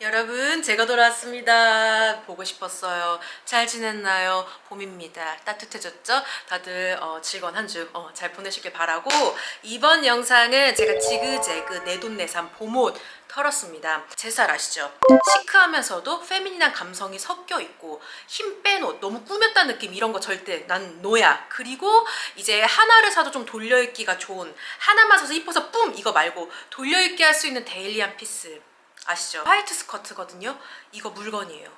여러분 제가 돌아왔습니다. 보고 싶었어요. 잘 지냈나요? 봄입니다. 따뜻해졌죠? 다들 어, 즐거운 한주잘 보내시길 바라고 이번 영상은 제가 지그재그 내돈내산 봄옷 털었습니다. 제살 아시죠? 시크하면서도 페미닌한 감성이 섞여 있고 힘 뺀 옷, 너무 꾸몄다는 느낌 이런 거 절대 난 노야. 그리고 이제 하나를 사도 좀 돌려입기가 좋은 하나만 사서 이뻐서 뿜 이거 말고 돌려입기 할 수 있는 데일리한 피스 아시죠? 화이트 스커트거든요. 이거 물건이에요.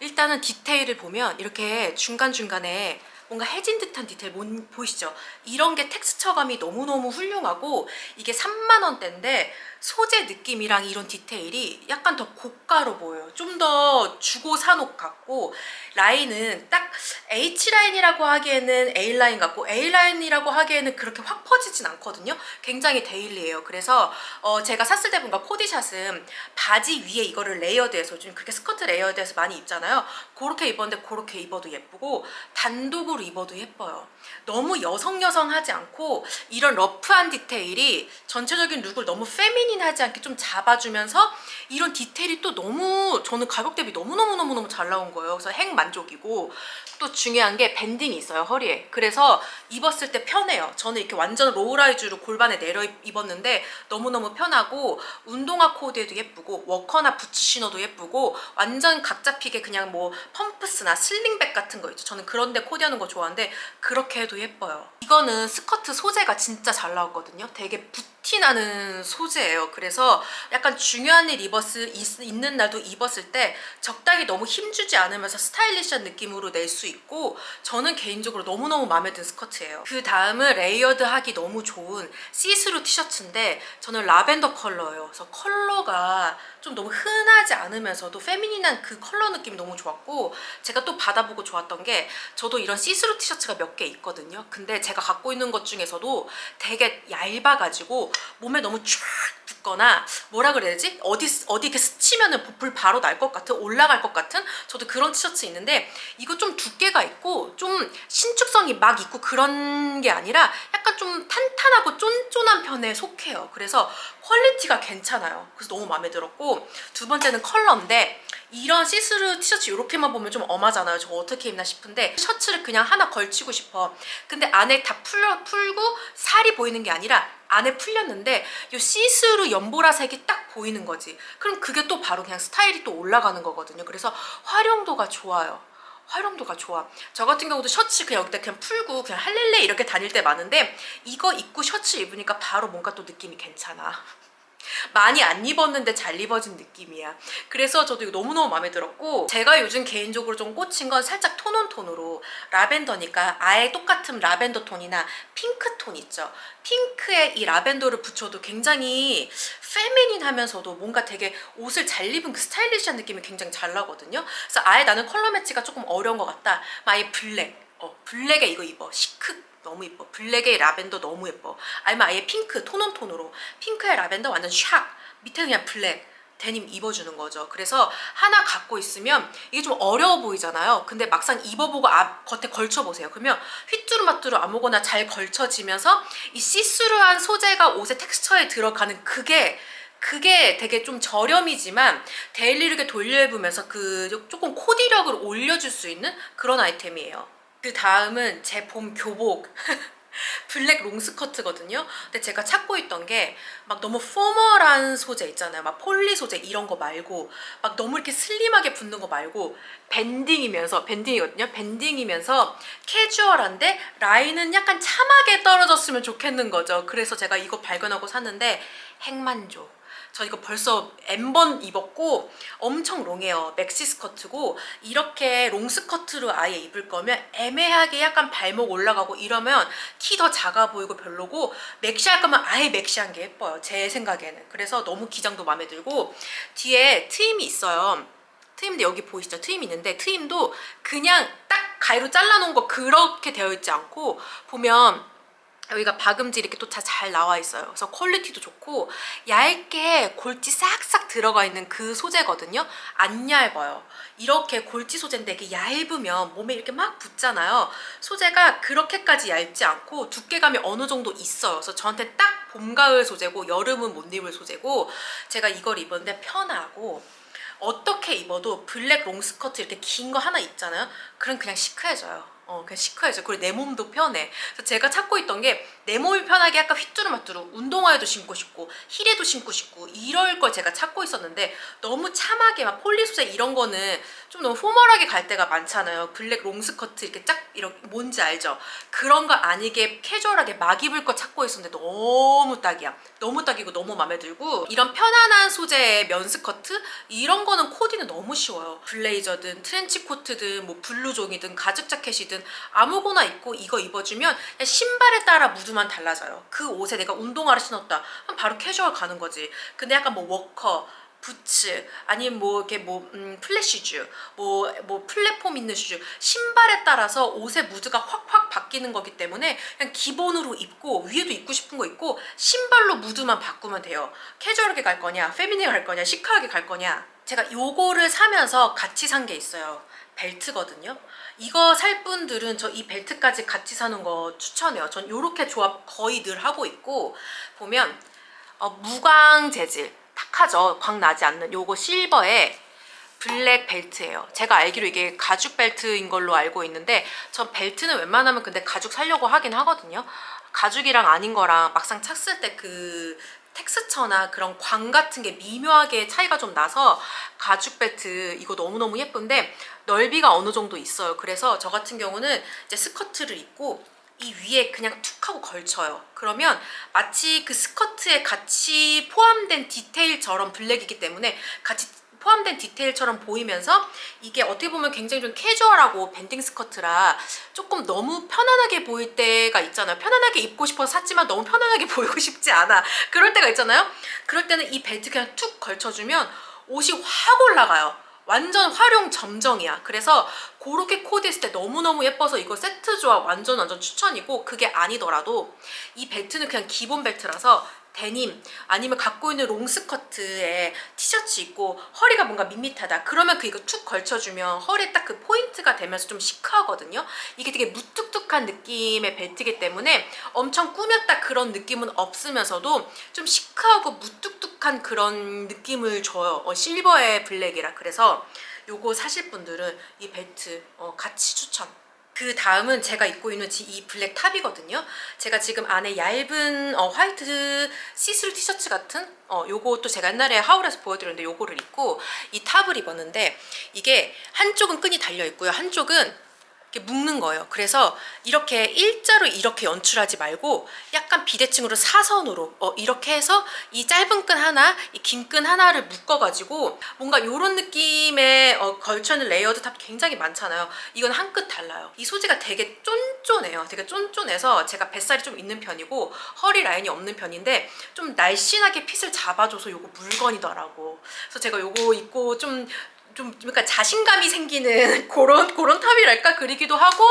일단은 디테일을 보면 이렇게 중간중간에 뭔가 해진 듯한 디테일 뭔- 보이시죠? 이런 게 텍스처감이 너무너무 훌륭하고 이게 3만 원대인데 소재 느낌이랑 이런 디테일이 약간 더 고가로 보여요. 좀 더 주고 산옷 같고 라인은 딱 H라인이라고 하기에는 A라인 같고 A라인이라고 하기에는 그렇게 확 퍼지진 않거든요. 굉장히 데일리해요. 그래서 어, 제가 샀을 때 뭔가 코디샷은 바지 위에 이거를 레이어드해서 좀 그렇게 스커트 레이어드해서 많이 입잖아요. 그렇게 입었는데 그렇게 입어도 예쁘고 단독으로 입어도 예뻐요. 너무 여성 여성하지 않고 이런 러프한 디테일이 전체적인 룩을 너무 페미닌하지 않게 좀 잡아주면서 이런 디테일이 또 너무 저는 가격 대비 너무너무너무너무 잘 나온 거예요. 그래서 핵 만족이고 또 중요한 게 밴딩이 있어요 허리에 그래서 입었을 때 편해요 저는 이렇게 완전 로우라이즈로 골반에 내려 입- 입었는데 너무너무 편하고 운동화 코디에도 예쁘고 워커나 부츠 신어도 예쁘고 완전 각 잡히게 그냥 뭐 펌프스나 슬링백 같은 거 있죠 저는 그런데 코디하는 거 좋아하는데 그렇게 해도 예뻐요. 이거는 스커트 소재가 진짜 잘 나왔거든요. 되게 부 티 나는 소재예요 그래서 약간 중요한 일 입었을 있, 있는 날도 입었을 때 적당히 너무 힘주지 않으면서 스타일리시한 느낌으로 낼 수 있고 저는 개인적으로 너무너무 마음에 든 스커트예요. 그 다음은 레이어드 하기 너무 좋은 시스루 티셔츠인데 저는 라벤더 컬러예요. 그래서 컬러가 좀 너무 흔하지 않으면서도 페미닌한 그 컬러 느낌이 너무 좋았고 제가 또 받아보고 좋았던 게 저도 이런 시스루 티셔츠가 몇 개 있거든요. 근데 제가 갖고 있는 것 중에서도 되게 얇아가지고 몸에 너무 쫙 붙거나 뭐라 그래야 되지? 어디 어디 이렇게 스치면은 보풀 바로 날 것 같은 올라갈 것 같은 저도 그런 티셔츠 있는데 이거 좀 두께가 있고 좀 신축성이 막 있고 그런 게 아니라 약간 좀 탄탄하고 쫀쫀한 편에 속해요. 그래서 퀄리티가 괜찮아요. 그래서 너무 마음에 들었고 두 번째는 컬러인데 이런 시스루 티셔츠 이렇게만 보면 좀 엄하잖아요. 저 어떻게 입나 싶은데 셔츠를 그냥 하나 걸치고 싶어. 근데 안에 다 풀려, 풀고 살이 보이는 게 아니라 안에 풀렸는데 이 시스루 연보라색이 딱 보이는 거지. 그럼 그게 또 바로 그냥 스타일이 또 올라가는 거거든요. 그래서 활용도가 좋아요. 활용도가 좋아. 저 같은 경우도 셔츠 그냥 여기다 그냥 풀고 그냥 할렐레 이렇게 다닐 때 많은데 이거 입고 셔츠 입으니까 바로 뭔가 또 느낌이 괜찮아. 많이 안 입었는데 잘 입어진 느낌이야. 그래서 저도 이거 너무너무 마음에 들었고 제가 요즘 개인적으로 좀 꽂힌 건 살짝 톤온 톤으로 라벤더니까 아예 똑같은 라벤더 톤이나 핑크 톤 있죠. 핑크에 이 라벤더를 붙여도 굉장히 페미닌하면서도 뭔가 되게 옷을 잘 입은 그 스타일리시한 느낌이 굉장히 잘 나거든요. 그래서 아예 나는 컬러 매치가 조금 어려운 것 같다. 아예 블랙. 어, 블랙에 이거 입어. 시크. 너무 예뻐. 블랙에 라벤더 너무 예뻐. 아니면 아예 핑크, 톤온 톤으로. 핑크에 라벤더 완전 샥. 밑에 그냥 블랙. 데님 입어주는 거죠. 그래서 하나 갖고 있으면 이게 좀 어려워 보이잖아요. 근데 막상 입어보고 앞 겉에 걸쳐보세요. 그러면 휘뚜루마뚜루 아무거나 잘 걸쳐지면서 이 시스루한 소재가 옷의 텍스처에 들어가는 그게 그게 되게 좀 저렴이지만 데일리룩에 돌려 입으면서 그 조금 코디력을 올려줄 수 있는 그런 아이템이에요. 그 다음은 제 봄 교복. 블랙 롱스커트거든요. 근데 제가 찾고 있던 게 막 너무 포멀한 소재 있잖아요. 막 폴리 소재 이런 거 말고 막 너무 이렇게 슬림하게 붙는 거 말고 밴딩이면서 밴딩이거든요. 밴딩이면서 캐주얼한데 라인은 약간 참하게 떨어졌으면 좋겠는 거죠. 그래서 제가 이거 발견하고 샀는데 핵만족. 저 이거 벌써 N번 입었고 엄청 롱해요. 맥시 스커트고 이렇게 롱 스커트로 아예 입을 거면 애매하게 약간 발목 올라가고 이러면 키 더 작아 보이고 별로고 맥시 할 거면 아예 맥시한 게 예뻐요. 제 생각에는. 그래서 너무 기장도 마음에 들고 뒤에 트임이 있어요. 트임인데 여기 보이시죠? 트임 있는데 트임도 그냥 딱 가위로 잘라놓은 거 그렇게 되어 있지 않고 보면 여기가 박음질 이렇게 또 잘 나와 있어요. 그래서 퀄리티도 좋고 얇게 골지 싹싹 들어가 있는 그 소재거든요. 안 얇아요. 이렇게 골지 소재인데 이게 얇으면 몸에 이렇게 막 붙잖아요. 소재가 그렇게까지 얇지 않고 두께감이 어느 정도 있어요. 그래서 저한테 딱 봄, 가을 소재고 여름은 못 입을 소재고 제가 이걸 입었는데 편하고 어떻게 입어도 블랙 롱 스커트 이렇게 긴 거 하나 입잖아요. 그럼 그냥 시크해져요. 어, 그냥 시크해져. 그리고 내 몸도 편해. 그래서 제가 찾고 있던 게 내 몸이 편하게 약간 휘뚜루마뚜루 운동화에도 신고 싶고 힐에도 신고 싶고 이럴 걸 제가 찾고 있었는데 너무 참하게 막 폴리 소재 이런 거는 좀 너무 포멀하게 갈 때가 많잖아요. 블랙 롱 스커트 이렇게 쫙 이렇게 뭔지 알죠? 그런 거 아니게 캐주얼하게 막 입을 거 찾고 있었는데 너무 딱이야. 너무 딱이고 너무 마음에 들고 이런 편안한 소재의 면 스커트 이런 거는 코디는 너무 쉬워요. 블레이저든 트렌치 코트든 뭐 블루종이든 가죽 자켓이든 아무거나 입고 이거 입어주면 신발에 따라 무드 만 달라져요. 그 옷에 내가 운동화를 신었다. 그럼 바로 캐주얼 가는 거지. 근데 약간 뭐 워커 부츠 아니면 뭐 이렇게 뭐 음, 플랫 슈즈 뭐 뭐 플랫폼 있는 슈즈 신발에 따라서 옷의 무드가 확확 바뀌는 거기 때문에 그냥 기본으로 입고 위에도 입고 싶은 거 입고 신발로 무드만 바꾸면 돼요 캐주얼하게 갈 거냐 페미닝 갈 거냐 시크하게 갈 거냐 제가 요거를 사면서 같이 산 게 있어요. 벨트거든요. 이거 살 분들은 저 이 벨트까지 같이 사는 거 추천해요. 전 요렇게 조합 거의 늘 하고 있고 보면 어, 무광 재질 탁하죠. 광 나지 않는 요거 실버에 블랙 벨트예요. 제가 알기로 이게 가죽 벨트인 걸로 알고 있는데 전 벨트는 웬만하면 근데 가죽 사려고 하긴 하거든요. 가죽이랑 아닌 거랑 막상 찼을 때 그 텍스처나 그런 광 같은 게 미묘하게 차이가 좀 나서 가죽 벨트 이거 너무너무 예쁜데 넓이가 어느 정도 있어요 그래서 저 같은 경우는 이제 스커트를 입고 이 위에 그냥 툭 하고 걸쳐요. 그러면 마치 그 스커트에 같이 포함된 디테일처럼 블랙이기 때문에 같이 포함된 디테일처럼 보이면서 이게 어떻게 보면 굉장히 좀 캐주얼하고 밴딩 스커트라 조금 너무 편안하게 보일 때가 있잖아요. 편안하게 입고 싶어서 샀지만 너무 편안하게 보이고 싶지 않아. 그럴 때가 있잖아요. 그럴 때는 이 벨트 그냥 툭 걸쳐주면 옷이 확 올라가요. 완전 활용 점정이야. 그래서 그렇게 코디했을 때 너무너무 예뻐서 이거 세트 조합 완전 완전 추천이고 그게 아니더라도 이 벨트는 그냥 기본 벨트라서 데님 아니면 갖고 있는 롱스커트에 티셔츠 입고 허리가 뭔가 밋밋하다. 그러면 그 이거 툭 걸쳐주면 허리에 딱 그 포인트가 되면서 좀 시크하거든요. 이게 되게 무뚝뚝한 느낌의 벨트이기 때문에 엄청 꾸몄다 그런 느낌은 없으면서도 좀 시크하고 무뚝뚝한 그런 느낌을 줘요. 어, 실버의 블랙이라 그래서 요거 사실 분들은 이 벨트 어, 같이 추천 그 다음은 제가 입고 있는 지- 이 블랙 탑이거든요. 제가 지금 안에 얇은 어, 화이트 시스루 티셔츠 같은 어, 요것도 제가 옛날에 하울에서 보여드렸는데 요거를 입고 이 탑을 입었는데 이게 한쪽은 끈이 달려 있고요. 한쪽은 묶는 거예요. 그래서 이렇게 일자로 이렇게 연출하지 말고 약간 비대칭으로 사선으로 어, 이렇게 해서 이 짧은 끈 하나, 이 긴 끈 하나를 묶어가지고 뭔가 이런 느낌의 어, 걸쳐있는 레이어드 탑 굉장히 많잖아요. 이건 한 끗 달라요. 이 소재가 되게 쫀쫀해요. 되게 쫀쫀해서 제가 뱃살이 좀 있는 편이고 허리 라인이 없는 편인데 좀 날씬하게 핏을 잡아줘서 요거 물건이더라고. 그래서 제가 요거 입고 좀 좀 그러니까 자신감이 생기는 그런 그런 탑이랄까? 그리기도 하고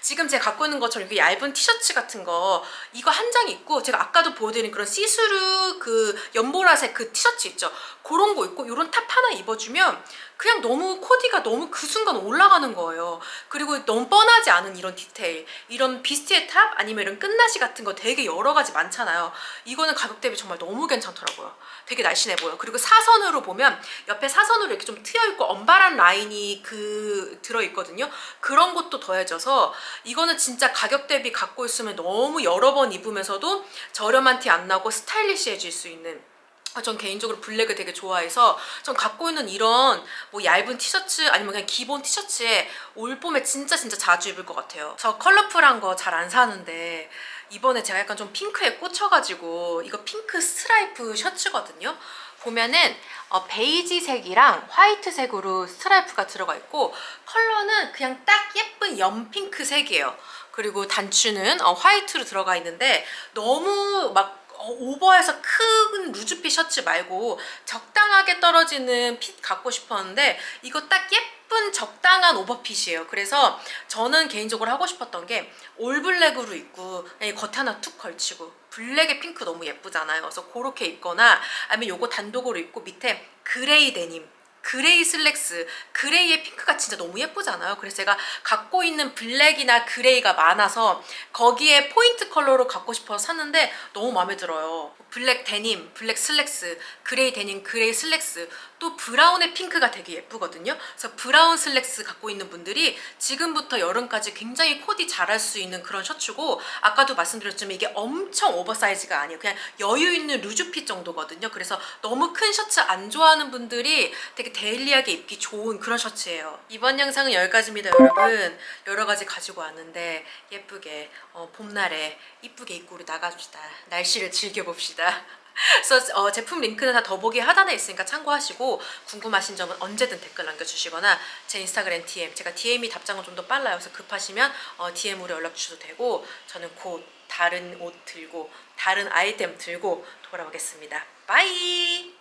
지금 제가 갖고 있는 것처럼 이렇게 얇은 티셔츠 같은 거 이거 한 장 입고 제가 아까도 보여드린 그런 시스루 그 연보라색 그 티셔츠 있죠? 그런 거 입고 이런 탑 하나 입어주면 그냥 너무 코디가 너무 그 순간 올라가는 거예요. 그리고 너무 뻔하지 않은 이런 디테일 이런 비스티의 탑 아니면 이런 끝나시 같은 거 되게 여러 가지 많잖아요. 이거는 가격 대비 정말 너무 괜찮더라고요. 되게 날씬해 보여. 그리고 사선으로 보면 옆에 사선으로 이렇게 좀 트여 있고 엄발한 라인이 그 들어 있거든요. 그런 것도 더해져서 이거는 진짜 가격 대비 갖고 있으면 너무 여러 번 입으면서도 저렴한 티 안 나고 스타일리시해질 수 있는 아, 전 개인적으로 블랙을 되게 좋아해서 전 갖고 있는 이런 뭐 얇은 티셔츠 아니면 그냥 기본 티셔츠에 올 봄에 진짜 진짜 자주 입을 것 같아요. 저 컬러풀한 거 잘 안 사는데 이번에 제가 약간 좀 핑크에 꽂혀가지고 이거 핑크 스트라이프 셔츠거든요. 보면은 어, 베이지색이랑 화이트색으로 스트라이프가 들어가 있고 컬러는 그냥 딱 예쁜 연핑크색이에요. 그리고 단추는 어, 화이트로 들어가 있는데 너무 막 어, 오버해서 큰 루즈핏 셔츠 말고 적당하게 떨어지는 핏 갖고 싶었는데 이거 딱 예쁜 적당한 오버핏이에요. 그래서 저는 개인적으로 하고 싶었던 게 올블랙으로 입고 그냥 겉에 하나 툭 걸치고 블랙에 핑크 너무 예쁘잖아요. 그래서 그렇게 입거나 아니면 요거 단독으로 입고 밑에 그레이 데님 그레이 슬랙스, 그레이의 핑크가 진짜 너무 예쁘잖아요. 그래서 제가 갖고 있는 블랙이나 그레이가 많아서 거기에 포인트 컬러로 갖고 싶어서 샀는데 너무 마음에 들어요. 블랙 데님, 블랙 슬랙스, 그레이 데님, 그레이 슬랙스, 또 브라운의 핑크가 되게 예쁘거든요. 그래서 브라운 슬랙스 갖고 있는 분들이 지금부터 여름까지 굉장히 코디 잘할 수 있는 그런 셔츠고 아까도 말씀드렸지만 이게 엄청 오버사이즈가 아니에요. 그냥 여유 있는 루즈핏 정도거든요. 그래서 너무 큰 셔츠 안 좋아하는 분들이 되게 데일리하게 입기 좋은 그런 셔츠예요. 이번 영상은 여기까지입니다, 여러분. 여러 가지 가지고 왔는데 예쁘게 어, 봄날에 이쁘게 입고 우리 나가줍시다. 날씨를 즐겨봅시 다. 그래서 어, 제품 링크는 다 더보기 하단에 있으니까 참고하시고 궁금하신 점은 언제든 댓글 남겨주시거나 제 인스타그램 DM 제가 DM이 답장은 좀 더 빨라요. 그래서 급하시면 어, DM으로 연락 주셔도 되고 저는 곧 다른 옷 들고 다른 아이템 들고 돌아오겠습니다. 바이.